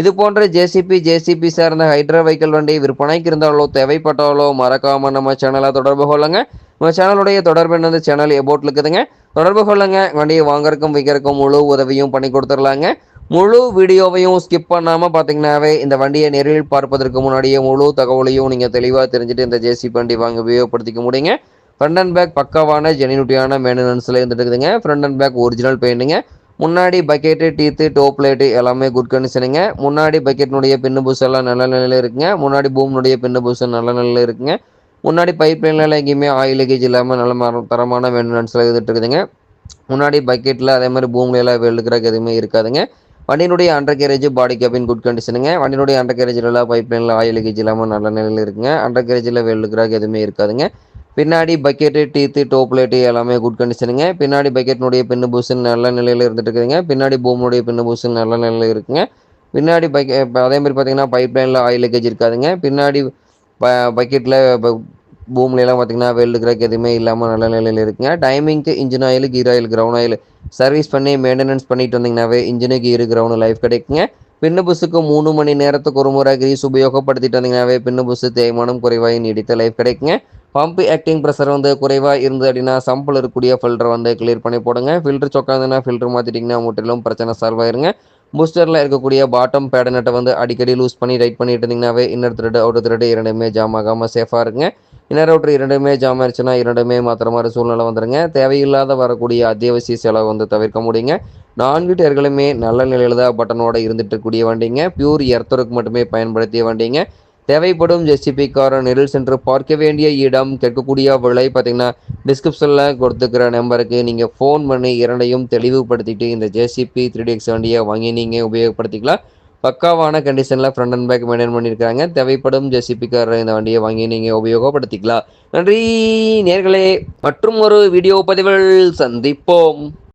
இது போன்ற JCB JCB சார்ந்த ஹைட்ரா வெஹிக்கல் வண்டி விற்பனைக்கு இருந்தாலோ தேவைப்பட்டாலோ மறக்காம நம்ம சேனலை தொடர்பு கொள்ளுங்க. நம்ம சேனலுடைய தொடர்பு என்னது? சேனல் எபோட்டில் இருக்குதுங்க. தொடர்பு கொள்ளுங்க. வண்டியை வாங்கறக்கும் விற்கிறக்கும் முழு உதவியும் பண்ணி கொடுத்துடலாங்க. முழு வீடியோவையும் ஸ்கிப் பண்ணாமல் பார்த்தீங்கன்னாவே இந்த வண்டியை நேரில் பார்ப்பதற்கு முன்னாடியே முழு தகவலையும் நீங்கள் தெளிவாக தெரிஞ்சுட்டு இந்த ஜேசிபி வண்டி வாங்க உபயோகப்படுத்திக்க முடியுங்க. ஃப்ரண்ட் அண்ட் பேக் பக்காவான ஜெனினுட்டியான மெயின்டெனன்ஸில் இருந்துட்டு இருக்குதுங்க ஃப்ரண்ட் அண்ட் பேக் ஒரிஜினல் பெயிண்ட்டுங்க முன்னாடி பக்கெட்டு டீத்து டோப் லைட்டு எல்லாமே குட் கண்டிஷனுங்க முன்னாடி பக்கெட்னுடைய பின்னு புஸ் எல்லாம் நல்ல நிலையில் இருக்குங்க. முன்னாடி பூம்னுடைய பின்னு புஸ் நல்ல நிலையில் இருக்குங்க. முன்னாடி பைப் லைன்லாம் எங்கேயுமே ஆயில் லீக்கேஜ் இல்லாமல் நல்ல மர தரமான மெயின்டெனன்ஸில் இருந்துட்டு இருக்குதுங்க. முன்னாடி பக்கெட்டில் அதே மாதிரி பூமில் எல்லாம் வெளுக்கிறக்கு எதுவுமே இருக்காதுங்க. வண்டியினுடைய undercarriage body cabin good கண்டிஷனுங்க வண்டியினுடைய அண்டர் கேரேஜில் பைப் லைனில் ஆயில் லீக்கேஜ் இல்லாமல் நல்ல நிலையில் இருக்குங்க. அண்டர் கேரேஜில் வெளுக்கிறக்கு எதுவுமே இருக்காதுங்க. பின்னாடி பக்கெட்டு டீத்து டோப் லைட்டு எல்லாமே குட் கண்டிஷனுங்க பின்னாடி பக்கெட்னுடைய பின்னு பூசன் நல்ல நிலையில் இருந்துட்டு இருக்குதுங்க. பின்னாடி பூமனுடைய பின்னு பூசன் நல்ல நிலையில் இருக்குங்க. பின்னாடி பக்கெ அதே மாதிரி பார்த்தீங்கன்னா பைப் லைனில் ஆயில் லீக்கேஜ் இருக்காதுங்க. பின்னாடி ப பக்கெட்டில் பூம்லாம் பார்த்தீங்கன்னா வெல்டு கிராக் எதுவுமே இல்லாமல் நல்ல நிலையில் இருக்குங்க. டைமிங்க்கு engine oil gear oil ground oil service பண்ணி மெயின்டெனன்ஸ் பண்ணிட்டு வந்தீங்கன்னாவே இன்ஜினு கீரு கிரவுண்டு லைஃப் கிடைக்குங்க. பின்னு புஸுக்கு மூணு மணி நேரத்துக்கு ஒரு முறை கிரீஸ் உபயோகப்படுத்திட்டு வந்தீங்கன்னாவே பின்னு புஸ் தேய்மானம் குறைவாக நீடித்த லைஃப் கிடைக்குங்க. பம்ப் ஆக்டிங் ப்ரெஷர் வந்து குறைவாக இருந்தது அப்படின்னா சம்பில் இருக்கக்கூடிய ஃபில்டர் வந்து கிளியர் பண்ணி போடுங்க. ஃபில்டர் சொக்காதுன்னா ஃபில்டர் மாற்றிட்டிங்கன்னா முற்றிலும் பிரச்சனை சால்வ் ஆயிருங்க. பூஸ்டரில் இருக்கக்கூடிய பாட்டம் பேடனட்டை வந்து அடிக்கடி லூஸ் பண்ணி ரைட் பண்ணிட்டு இருந்தீங்கன்னாவே இன்னர் த்ரெட் அவுட்டர் த்ரெட் இரண்டுமே ஜாம் ஆகாமல் சேஃபாக இருங்க. இன்னர் அவுட்டர் இரண்டுமே ஜாம் ஆயிடுச்சுன்னா இரண்டுமே மாத்திர மாதிரி சூழ்நிலை வந்துருங்க. தேவையில்லாத வரக்கூடிய அத்தியாவசிய செலவு வந்து தவிர்க்க முடியுங்க. நான்கு டயர்களுமே நல்ல நிலையில் தான் பட்டனோட இருந்துட்டு இருக்கக்கூடிய வண்டிங்க. பியூர் எர்த்தருக்கு மட்டுமே பயன்படுத்திய வண்டிங்க. தேவைப்படும் ஜெஸ்டிபி காரை சென்று பார்க்க வேண்டிய இடம் கேட்கக்கூடிய விலை பார்த்தீங்கன்னா டிஸ்கிரிப்ஷனில் கொடுத்துக்கிற நம்பருக்கு நீங்கள் ஃபோன் பண்ணி இரண்டையும் தெளிவுபடுத்திட்டு இந்த ஜேசிபி த்ரீ எக்ஸ் வண்டியை வாங்கி நீங்கள் உபயோகப்படுத்திக்கலாம். பக்காவான கண்டிஷனில் ஃப்ரண்ட் அண்ட் பேக் மெயின்டைன் பண்ணியிருக்காங்க. தேவைப்படும் ஜெசிபி இந்த வண்டியை வாங்கி நீங்கள் உபயோகப்படுத்திக்கலாம். நன்றி நேர்களே. மற்றும் ஒரு வீடியோ பதிவில் சந்திப்போம்.